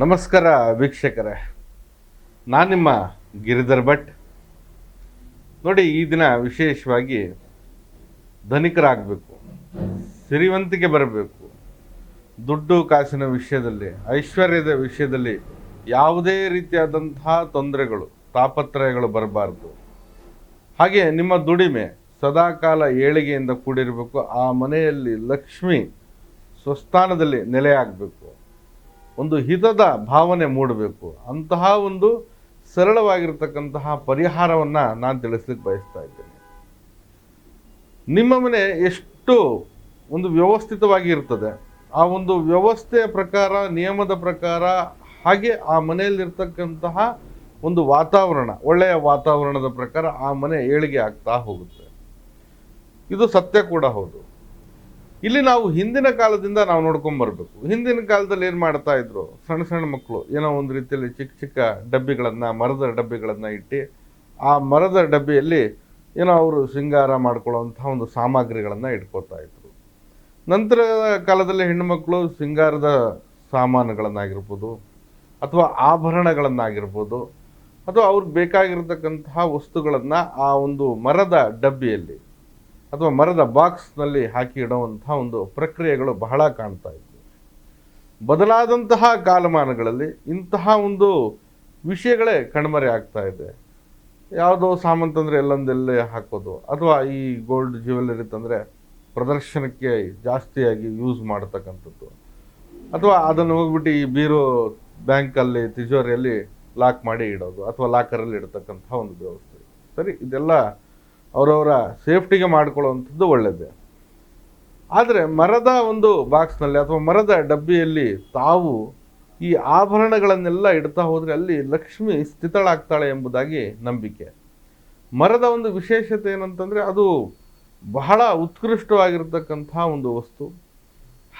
ನಮಸ್ಕಾರ ವೀಕ್ಷಕರೇ. ನಾನು ನಿಮ್ಮ ಗಿರಿಧರ್ ಭಟ್. ನೋಡಿ, ಈ ದಿನ ವಿಶೇಷವಾಗಿ ಧನಿಕರಾಗಬೇಕು ಸಿರಿವಂತಿಕೆ ಬರಬೇಕು. ದುಡ್ಡು ಕಾಸಿನ ವಿಷಯದಲ್ಲಿ, ಐಶ್ವರ್ಯದ ವಿಷಯದಲ್ಲಿ ಯಾವುದೇ ರೀತಿಯಾದಂತಹ ತೊಂದರೆಗಳು, ತಾಪತ್ರಯಗಳು ಬರಬಾರ್ದು. ಹಾಗೆ ನಿಮ್ಮ ದುಡಿಮೆ ಸದಾಕಾಲ ಏಳಿಗೆಯಿಂದ ಕೂಡಿರಬೇಕು. ಆ ಮನೆಯಲ್ಲಿ ಲಕ್ಷ್ಮಿ ಸ್ವಸ್ಥಾನದಲ್ಲಿ ನೆಲೆಯಾಗಬೇಕು. ಒಂದು ಹಿತದ ಭಾವನೆ ಮೂಡಬೇಕು. ಅಂತಹ ಒಂದು ಸರಳವಾಗಿರ್ತಕ್ಕಂತಹ ಪರಿಹಾರವನ್ನು ನಾನು ತಿಳಿಸ್ಲಿಕ್ಕೆ ಬಯಸ್ತಾ ಇದ್ದೇನೆ. ನಿಮ್ಮ ಮನೆ ಎಷ್ಟು ಒಂದು ವ್ಯವಸ್ಥಿತವಾಗಿ ಇರ್ತದೆ, ಆ ಒಂದು ವ್ಯವಸ್ಥೆಯ ಪ್ರಕಾರ, ನಿಯಮದ ಪ್ರಕಾರ, ಹಾಗೆ ಆ ಮನೆಯಲ್ಲಿರ್ತಕ್ಕಂತಹ ಒಂದು ವಾತಾವರಣ, ಒಳ್ಳೆಯ ವಾತಾವರಣದ ಪ್ರಕಾರ ಆ ಮನೆ ಏಳಿಗೆ ಆಗ್ತಾ ಹೋಗುತ್ತೆ. ಇದು ಸತ್ಯ ಕೂಡ ಹೌದು. ಇಲ್ಲಿ ನಾವು ಹಿಂದಿನ ಕಾಲದಿಂದ ನಾವು ನೋಡ್ಕೊಂಬರ್ಬೇಕು ಹಿಂದಿನ ಕಾಲದಲ್ಲಿ ಏನು ಮಾಡ್ತಾ ಇದ್ರು? ಸಣ್ಣ ಸಣ್ಣ ಮಕ್ಕಳು ಏನೋ ಒಂದು ರೀತಿಯಲ್ಲಿ ಚಿಕ್ಕ ಚಿಕ್ಕ ಡಬ್ಬಿಗಳನ್ನು, ಮರದ ಡಬ್ಬಿಗಳನ್ನು ಇಟ್ಟು, ಆ ಮರದ ಡಬ್ಬಿಯಲ್ಲಿ ಏನೋ ಅವರು ಸಿಂಗಾರ ಮಾಡ್ಕೊಳ್ಳೋವಂಥ ಒಂದು ಸಾಮಗ್ರಿಗಳನ್ನು ಇಟ್ಕೋತಾ ಇದ್ರು. ನಂತರ ಕಾಲದಲ್ಲಿ ಹೆಣ್ಣುಮಕ್ಕಳು ಸಿಂಗಾರದ ಸಾಮಾನುಗಳನ್ನಾಗಿರ್ಬೋದು, ಅಥವಾ ಆಭರಣಗಳನ್ನಾಗಿರ್ಬೋದು, ಅಥವಾ ಅವ್ರಿಗೆ ಬೇಕಾಗಿರತಕ್ಕಂತಹ ವಸ್ತುಗಳನ್ನು ಆ ಒಂದು ಮರದ ಡಬ್ಬಿಯಲ್ಲಿ ಅಥವಾ ಮರದ ಬಾಕ್ಸ್ನಲ್ಲಿ ಹಾಕಿ ಇಡುವಂತಹ ಒಂದು ಪ್ರಕ್ರಿಯೆಗಳು ಬಹಳ ಕಾಣ್ತಾ ಇದ್ವು. ಬದಲಾದಂತಹ ಕಾಲಮಾನಗಳಲ್ಲಿ ಇಂತಹ ಒಂದು ವಿಷಯಗಳೇ ಕಣ್ಮರೆ ಆಗ್ತಾ ಇದೆ. ಯಾವುದೋ ಸಾಮಾನು ತಂದರೆ ಎಲ್ಲೊಂದೆಲ್ಲೇ ಹಾಕೋದು, ಅಥವಾ ಈ ಗೋಲ್ಡ್ ಜ್ಯುವೆಲ್ಲರಿ ತಂದರೆ ಪ್ರದರ್ಶನಕ್ಕೆ ಜಾಸ್ತಿಯಾಗಿ ಯೂಸ್ ಮಾಡ್ತಕ್ಕಂಥದ್ದು, ಅಥವಾ ಅದನ್ನು ಹೋಗ್ಬಿಟ್ಟು ಈ ಬೀರೋ ಬ್ಯಾಂಕಲ್ಲಿ, ತಿಜೋರಿಯಲ್ಲಿ ಲಾಕ್ ಮಾಡಿ ಇಡೋದು, ಅಥವಾ ಲಾಕರಲ್ಲಿ ಇಡತಕ್ಕಂಥ ಒಂದು ವ್ಯವಸ್ಥೆ. ಸರಿ, ಇದೆಲ್ಲ ಅವರವರ ಸೇಫ್ಟಿಗೆ ಮಾಡ್ಕೊಳ್ಳುವಂಥದ್ದು ಒಳ್ಳೆಯದೇ ಆದರೆ ಮರದ ಒಂದು ಬಾಕ್ಸ್ನಲ್ಲಿ ಅಥವಾ ಮರದ ಡಬ್ಬಿಯಲ್ಲಿ ತಾವು ಈ ಆಭರಣಗಳನ್ನೆಲ್ಲ ಇಡ್ತಾ ಹೋದರೆ ಅಲ್ಲಿ ಲಕ್ಷ್ಮಿ ಸ್ಥಿತಳಾಗ್ತಾಳೆ ಎಂಬುದಾಗಿ ನಂಬಿಕೆ. ಮರದ ಒಂದು ವಿಶೇಷತೆ ಏನಂತಂದರೆ ಅದು ಬಹಳ ಉತ್ಕೃಷ್ಟವಾಗಿರ್ತಕ್ಕಂಥ ಒಂದು ವಸ್ತು.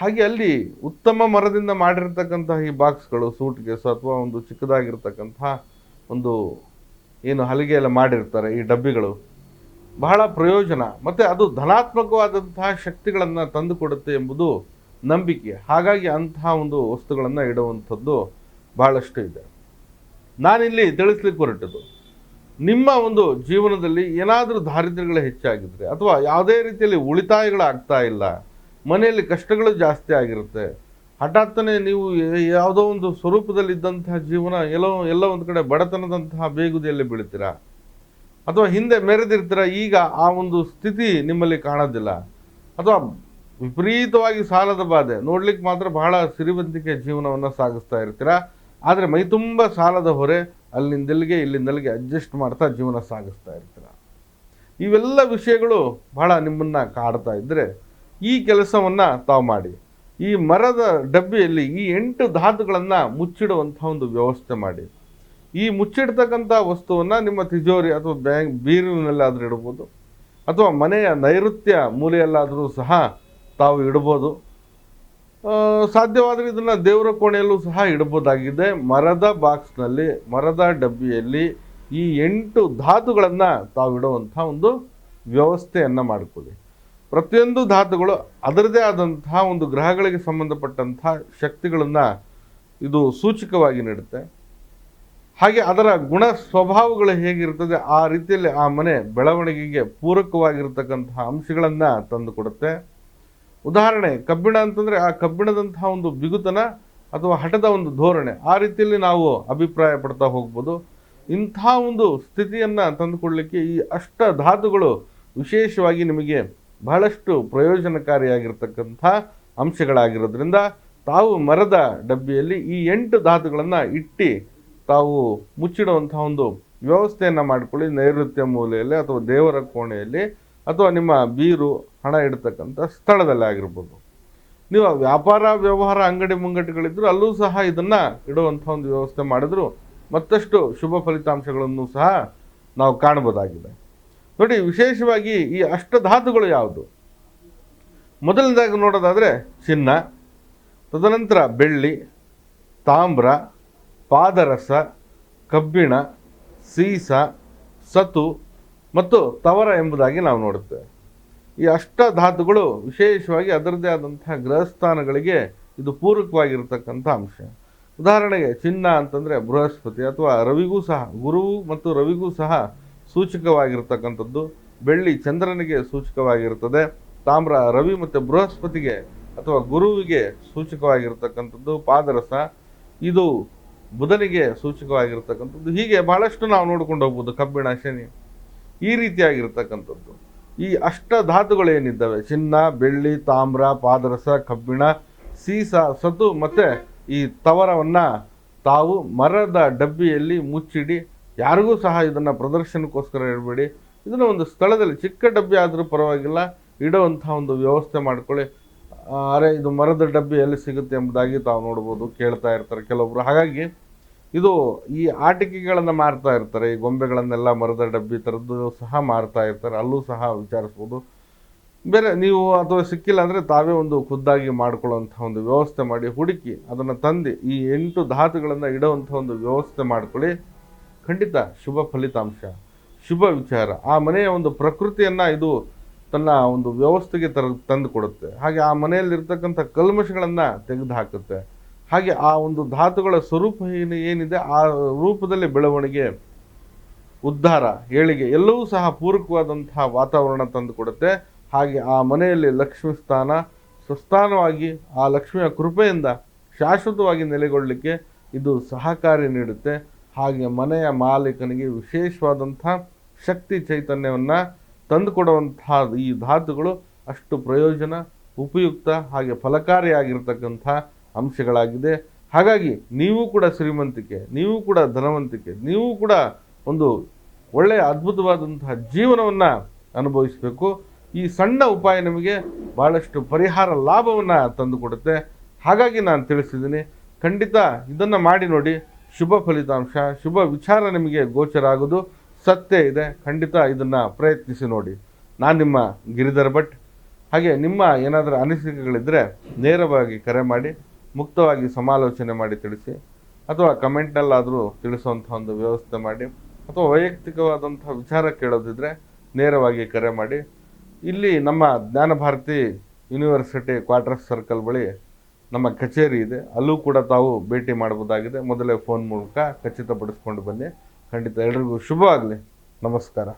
ಹಾಗೆ ಅಲ್ಲಿ ಉತ್ತಮ ಮರದಿಂದ ಮಾಡಿರ್ತಕ್ಕಂತಹ ಈ ಬಾಕ್ಸ್ಗಳು ಸೂಟ್ ಕೇಸು ಅಥವಾ ಒಂದು ಚಿಕ್ಕದಾಗಿರ್ತಕ್ಕಂಥ ಒಂದು ಏನು ಹಲಿಗೆ ಎಲ್ಲ ಮಾಡಿರ್ತಾರೆ ಈ ಡಬ್ಬಿಗಳು. ಬಹಳ ಪ್ರಯೋಜನ. ಮತ್ತು ಅದು ಧನಾತ್ಮಕವಾದಂತಹ ಶಕ್ತಿಗಳನ್ನು ತಂದುಕೊಡುತ್ತೆ ಎಂಬುದು ನಂಬಿಕೆ. ಹಾಗಾಗಿ ಅಂತಹ ಒಂದು ವಸ್ತುಗಳನ್ನು ಇಡುವಂಥದ್ದು ಬಹಳಷ್ಟು ಇದೆ. ನಾನಿಲ್ಲಿ ತಿಳಿಸ್ಲಿಕ್ಕೆ ಹೊರಟದ್ದು, ನಿಮ್ಮ ಒಂದು ಜೀವನದಲ್ಲಿ ಏನಾದರೂ ದಾರಿದ್ರ್ಯಗಳು ಹೆಚ್ಚಾಗಿದ್ದರೆ ಅಥವಾ ಯಾವುದೇ ರೀತಿಯಲ್ಲಿ ಉಳಿತಾಯಗಳಾಗ್ತಾ ಇಲ್ಲ, ಮನೆಯಲ್ಲಿ ಕಷ್ಟಗಳು ಜಾಸ್ತಿ ಆಗಿರುತ್ತೆ, ಹಠಾತ್ತನೆ ನೀವು ಯಾವುದೋ ಒಂದು ಸ್ವರೂಪದಲ್ಲಿದ್ದಂತಹ ಜೀವನ, ಎಲ್ಲೋ ಎಲ್ಲೋ ಒಂದು ಕಡೆ ಬಡತನದಂತಹ ಬೇಗುದಿಯಲ್ಲಿ ಬೀಳ್ತೀರಾ? ಅಥವಾ ಹಿಂದೆ ಮೆರೆದಿರ್ತೀರ, ಈಗ ಆ ಒಂದು ಸ್ಥಿತಿ ನಿಮ್ಮಲ್ಲಿ ಕಾಣೋದಿಲ್ಲ. ಅಥವಾ ವಿಪರೀತವಾಗಿ ಸಾಲದ ಬಾಧೆ. ನೋಡ್ಲಿಕ್ಕೆ ಮಾತ್ರ ಬಹಳ ಸಿರಿವಂತಿಕೆ ಜೀವನವನ್ನು ಸಾಗಿಸ್ತಾ ಇರ್ತೀರ. ಆದರೆ ಮೈತುಂಬ ಸಾಲದ ಹೊರೆ ಅಲ್ಲಿಂದಲ್ಲಿಗೆ ಇಲ್ಲಿಂದಲ್ಲಿಗೆ ಅಡ್ಜಸ್ಟ್ ಮಾಡ್ತಾ ಜೀವನ ಸಾಗಿಸ್ತಾ ಇರ್ತೀರ. ಇವೆಲ್ಲ ವಿಷಯಗಳು ಬಹಳ ನಿಮ್ಮನ್ನು ಕಾಡ್ತಾ ಇದ್ದರೆ ಈ ಕೆಲಸವನ್ನು ತಾವು ಮಾಡಿ. ಈ ಮರದ ಡಬ್ಬಿಯಲ್ಲಿ ಈ ಎಂಟು ಧಾತುಗಳನ್ನು ಮುಚ್ಚಿಡುವಂಥ ಒಂದು ವ್ಯವಸ್ಥೆ ಮಾಡಿ. ಈ ಮುಚ್ಚಿಡ್ತಕ್ಕಂಥ ವಸ್ತುವನ್ನು ನಿಮ್ಮ ತಿಜೋರಿ ಅಥವಾ ಬ್ಯಾಂಕ್ ಬೀರಿನಲ್ಲಾದರೂ ಇಡ್ಬೋದು. ಅಥವಾ ಮನೆಯ ನೈಋತ್ಯ ಮೂಲೆಯಲ್ಲಾದರೂ ಸಹ ತಾವು ಇಡ್ಬೋದು. ಸಾಧ್ಯವಾದರೆ ಇದನ್ನು ದೇವರ ಕೋಣೆಯಲ್ಲೂ ಸಹ ಇಡ್ಬೋದಾಗಿದೆ. ಮರದ ಬಾಕ್ಸ್ನಲ್ಲಿ, ಮರದ ಡಬ್ಬಿಯಲ್ಲಿ ಈ ಎಂಟು ಧಾತುಗಳನ್ನು ತಾವು ಇಡುವಂಥ ಒಂದು ವ್ಯವಸ್ಥೆಯನ್ನು ಮಾಡಿಕೊಳ್ಳಿ. ಪ್ರತಿಯೊಂದು ಧಾತುಗಳು ಅದರದೇ ಆದಂತಹ ಒಂದು ಗ್ರಹಗಳಿಗೆ ಸಂಬಂಧಪಟ್ಟಂತಹ ಶಕ್ತಿಗಳನ್ನು ಇದು ಸೂಚಕವಾಗಿ ನೀಡುತ್ತೆ. ಹಾಗೆ ಅದರ ಗುಣ ಸ್ವಭಾವಗಳು ಹೇಗಿರ್ತದೆ ಆ ರೀತಿಯಲ್ಲಿ ಆ ಮನೆ ಬೆಳವಣಿಗೆಗೆ ಪೂರಕವಾಗಿರ್ತಕ್ಕಂತಹ ಅಂಶಗಳನ್ನು ತಂದು ಕೊಡುತ್ತೆ. ಉದಾಹರಣೆ, ಕಬ್ಬಿಣ ಅಂತಂದರೆ ಆ ಕಬ್ಬಿಣದಂತಹ ಒಂದು ಬಿಗುತನ ಅಥವಾ ಹಠದ ಒಂದು ಧೋರಣೆ, ಆ ರೀತಿಯಲ್ಲಿ ನಾವು ಅಭಿಪ್ರಾಯ ಪಡ್ತಾ ಹೋಗ್ಬೋದು. ಇಂಥ ಒಂದು ಸ್ಥಿತಿಯನ್ನು ತಂದುಕೊಡ್ಲಿಕ್ಕೆ ಈ ಅಷ್ಟ ಧಾತುಗಳು ವಿಶೇಷವಾಗಿ ನಿಮಗೆ ಬಹಳಷ್ಟು ಪ್ರಯೋಜನಕಾರಿಯಾಗಿರ್ತಕ್ಕಂಥ ಅಂಶಗಳಾಗಿರೋದ್ರಿಂದ ತಾವು ಮರದ ಡಬ್ಬಿಯಲ್ಲಿ ಈ ಎಂಟು ಧಾತುಗಳನ್ನು ಇಟ್ಟು ತಾವು ಮುಚ್ಚಿಡುವಂಥ ಒಂದು ವ್ಯವಸ್ಥೆಯನ್ನು ಮಾಡಿಕೊಳ್ಳಿ, ನೈಋತ್ಯ ಮೂಲೆಯಲ್ಲಿ ಅಥವಾ ದೇವರ ಕೋಣೆಯಲ್ಲಿ ಅಥವಾ ನಿಮ್ಮ ಬೀರು, ಹಣ ಇಡ್ತಕ್ಕಂಥ ಸ್ಥಳದಲ್ಲಿ ಆಗಿರ್ಬೋದು. ನೀವು ವ್ಯಾಪಾರ, ವ್ಯವಹಾರ ಅಂಗಡಿ ಮುಂಗಟ್ಟುಗಳಿದ್ದರೂ ಅಲ್ಲೂ ಸಹ ಇದನ್ನು ಇಡುವಂಥ ಒಂದು ವ್ಯವಸ್ಥೆ ಮಾಡಿದ್ರು ಮತ್ತಷ್ಟು ಶುಭ ಫಲಿತಾಂಶಗಳನ್ನು ಸಹ ನಾವು ಕಾಣಬಹುದಾಗಿದೆ. ನೋಡಿ, ವಿಶೇಷವಾಗಿ ಈ ಅಷ್ಟಧಾತುಗಳು ಯಾವುದು? ಮೊದಲನೇದಾಗಿ ನೋಡೋದಾದರೆ ಚಿನ್ನ, ತದನಂತರ ಬೆಳ್ಳಿ, ತಾಮ್ರ ಪಾದರಸ, ಕಬ್ಬಿಣ, ಸೀಸ, ಸತು ಮತ್ತು ತವರ ಎಂಬುದಾಗಿ ನಾವು ನೋಡುತ್ತೇವೆ. ಈ ಅಷ್ಟ ಧಾತುಗಳು ವಿಶೇಷವಾಗಿ ಅದರದೇ ಆದಂತಹ ಗೃಹಸ್ಥಾನಗಳಿಗೆ ಇದು ಪೂರಕವಾಗಿರತಕ್ಕಂಥ ಅಂಶ. ಉದಾಹರಣೆಗೆ ಚಿನ್ನ ಅಂತಂದರೆ ಬೃಹಸ್ಪತಿ ಅಥವಾ ರವಿಗೂ ಸಹ, ಗುರುವು ಮತ್ತು ರವಿಗೂ ಸಹ ಸೂಚಕವಾಗಿರ್ತಕ್ಕಂಥದ್ದು. ಬೆಳ್ಳಿ ಚಂದ್ರನಿಗೆ ಸೂಚಕವಾಗಿರುತ್ತದೆ. ತಾಮ್ರ ರವಿ ಮತ್ತು ಬೃಹಸ್ಪತಿಗೆ ಅಥವಾ ಗುರುವಿಗೆ ಸೂಚಕವಾಗಿರ್ತಕ್ಕಂಥದ್ದು ಪಾದರಸ. ಇದು ಬುಧನಿಗೆ ಸೂಚಕವಾಗಿರ್ತಕ್ಕಂಥದ್ದು. ಹೀಗೆ ಬಹಳಷ್ಟು ನಾವು ನೋಡ್ಕೊಂಡು ಹೋಗ್ಬೋದು ಕಬ್ಬಿಣ, ಶನಿ. ಈ ರೀತಿಯಾಗಿರ್ತಕ್ಕಂಥದ್ದು. ಈ ಅಷ್ಟ ಧಾತುಗಳೇನಿದ್ದಾವೆ ಚಿನ್ನ, ಬೆಳ್ಳಿ, ತಾಮ್ರ, ಪಾದರಸ, ಕಬ್ಬಿಣ, ಸೀಸ ಸತು ಮತ್ತು ಈ ತವರವನ್ನು ತಾವು ಮರದ ಡಬ್ಬಿಯಲ್ಲಿ ಮುಚ್ಚಿಡಿ. ಯಾರಿಗೂ ಸಹ ಇದನ್ನು ಪ್ರದರ್ಶನಕ್ಕೋಸ್ಕರ ಇಡಬೇಡಿ. ಇದನ್ನು ಒಂದು ಸ್ಥಳದಲ್ಲಿ ಚಿಕ್ಕ ಡಬ್ಬಿ ಆದರೂ ಪರವಾಗಿಲ್ಲ. ಇಡುವಂಥ ಒಂದು ವ್ಯವಸ್ಥೆ ಮಾಡ್ಕೊಳ್ಳಿ. ಅರೆ, ಇದು ಮರದ ಡಬ್ಬಿ ಎಲ್ಲಿ ಸಿಗುತ್ತೆ ಎಂಬುದಾಗಿ ತಾವು ನೋಡ್ಬೋದು, ಕೇಳ್ತಾ ಇರ್ತಾರೆ ಕೆಲವೊಬ್ರು. ಹಾಗಾಗಿ, ಇದು ಈ ಆಟಿಕೆಗಳನ್ನು ಮಾರ್ತಾ ಇರ್ತಾರೆ, ಈ ಗೊಂಬೆಗಳನ್ನೆಲ್ಲ ಮರದ ಡಬ್ಬಿ ಥರದ್ದು ಸಹ ಮಾರ್ತಾ ಇರ್ತಾರೆ, ಅಲ್ಲೂ ಸಹ ವಿಚಾರಿಸ್ಬೋದು. ಬೇರೆ, ನೀವು ಅಥವಾ ಸಿಕ್ಕಿಲ್ಲ ಅಂದರೆ ತಾವೇ ಒಂದು ಖುದ್ದಾಗಿ ಮಾಡ್ಕೊಳ್ಳೋಂಥ ಒಂದು ವ್ಯವಸ್ಥೆ ಮಾಡಿ, ಹುಡುಕಿ, ಅದನ್ನು ತಂದು, ಈ ಎಂಟು ಧಾತುಗಳನ್ನು ಇಡೋವಂಥ ಒಂದು ವ್ಯವಸ್ಥೆ ಮಾಡ್ಕೊಳ್ಳಿ. ಖಂಡಿತ ಶುಭ ಫಲಿತಾಂಶ, ಶುಭ ವಿಚಾರ. ಆ ಮನೆಯ ಒಂದು ಪ್ರಕೃತಿಯನ್ನು ಇದು ತನ್ನ ಒಂದು ವ್ಯವಸ್ಥೆಗೆ ತರ ತಂದು ಕೊಡುತ್ತೆ ಹಾಗೆ ಆ ಮನೆಯಲ್ಲಿರ್ತಕ್ಕಂಥ ಕಲ್ಮಶಗಳನ್ನು ತೆಗೆದು ಹಾಕುತ್ತೆ ಹಾಗೆ ಆ ಒಂದು ಧಾತುಗಳ ಸ್ವರೂಪ ಏನು, ಏನಿದೆ, ಆ ರೂಪದಲ್ಲಿ ಬೆಳವಣಿಗೆ, ಉದ್ಧಾರ, ಏಳಿಗೆ ಎಲ್ಲವೂ ಸಹ ಪೂರಕವಾದಂತಹ ವಾತಾವರಣ ತಂದು ಕೊಡುತ್ತೆ ಹಾಗೆ ಆ ಮನೆಯಲ್ಲಿ ಲಕ್ಷ್ಮಿ ಸ್ಥಾನ, ಸ್ವಸ್ಥಾನವಾಗಿ ಆ ಲಕ್ಷ್ಮಿಯ ಕೃಪೆಯಿಂದ ಶಾಶ್ವತವಾಗಿ ನೆಲೆಗೊಳ್ಳಲಿಕ್ಕೆ ಇದು ಸಹಕಾರಿ ನೀಡುತ್ತೆ. ಹಾಗೆ ಮನೆಯ ಮಾಲೀಕನಿಗೆ ವಿಶೇಷವಾದಂಥ ಶಕ್ತಿ ಚೈತನ್ಯವನ್ನು ತಂದುಕೊಡುವಂತಹ ಈ ಧಾತುಗಳು ಅಷ್ಟು ಪ್ರಯೋಜನ, ಉಪಯುಕ್ತ ಹಾಗೆ ಫಲಕಾರಿಯಾಗಿರ್ತಕ್ಕಂಥ ಅಂಶಗಳಾಗಿದೆ. ಹಾಗಾಗಿ ನೀವು ಕೂಡ ಶ್ರೀಮಂತಿಕೆ, ನೀವು ಕೂಡ ಧನವಂತಿಕೆ, ನೀವು ಕೂಡ ಒಂದು ಒಳ್ಳೆಯ ಅದ್ಭುತವಾದಂತಹ ಜೀವನವನ್ನು ಅನುಭವಿಸಬೇಕು. ಈ ಸಣ್ಣ ಉಪಾಯ ನಿಮಗೆ ಭಾಳಷ್ಟು ಪರಿಹಾರ ಲಾಭವನ್ನು ತಂದುಕೊಡುತ್ತೆ. ಹಾಗಾಗಿ ನಾನು ತಿಳಿಸಿದ್ದೀನಿ, ಖಂಡಿತ ಇದನ್ನು ಮಾಡಿ ನೋಡಿ. ಶುಭ ಫಲಿತಾಂಶ, ಶುಭ ವಿಚಾರ ನಿಮಗೆ ಗೋಚರ ಆಗೋದು. ಸತ್ಯ ಇದೆ, ಖಂಡಿತ ಇದನ್ನು ಪ್ರಯತ್ನಿಸಿ ನೋಡಿ. ನಾನು ನಿಮ್ಮ ಗಿರಿಧರ ಭಟ್. ಹಾಗೆ ನಿಮ್ಮ ಏನಾದರೂ ಅನಿಸಿಕೆಗಳಿದ್ದರೆ ನೇರವಾಗಿ ಕರೆ ಮಾಡಿ, ಮುಕ್ತವಾಗಿ ಸಮಾಲೋಚನೆ ಮಾಡಿ ತಿಳಿಸಿ, ಅಥವಾ ಕಮೆಂಟ್ನಲ್ಲಾದರೂ ತಿಳಿಸುವಂಥ ಒಂದು ವ್ಯವಸ್ಥೆ ಮಾಡಿ, ಅಥವಾ ವೈಯಕ್ತಿಕವಾದಂಥ ವಿಚಾರ ಕೇಳೋದಿದ್ರೆ ನೇರವಾಗಿ ಕರೆ ಮಾಡಿ. ಇಲ್ಲಿ ನಮ್ಮ ಜ್ಞಾನ ಭಾರತಿ ಯೂನಿವರ್ಸಿಟಿ ಕ್ವಾರ್ಟರ್ಸ್ ಸರ್ಕಲ್ ಬಳಿ ನಮ್ಮ ಕಚೇರಿ ಇದೆ. ಅಲ್ಲೂ ಕೂಡ ತಾವು ಭೇಟಿ ಮಾಡಬಹುದಾಗಿದೆ ಮೊದಲೇ ಫೋನ್ ಮೂಲಕ ಖಚಿತಪಡಿಸ್ಕೊಂಡು ಬನ್ನಿ. ಖಂಡಿತ ಎಲ್ರಿಗೂ ಶುಭವಾಗಲಿ. ನಮಸ್ಕಾರ.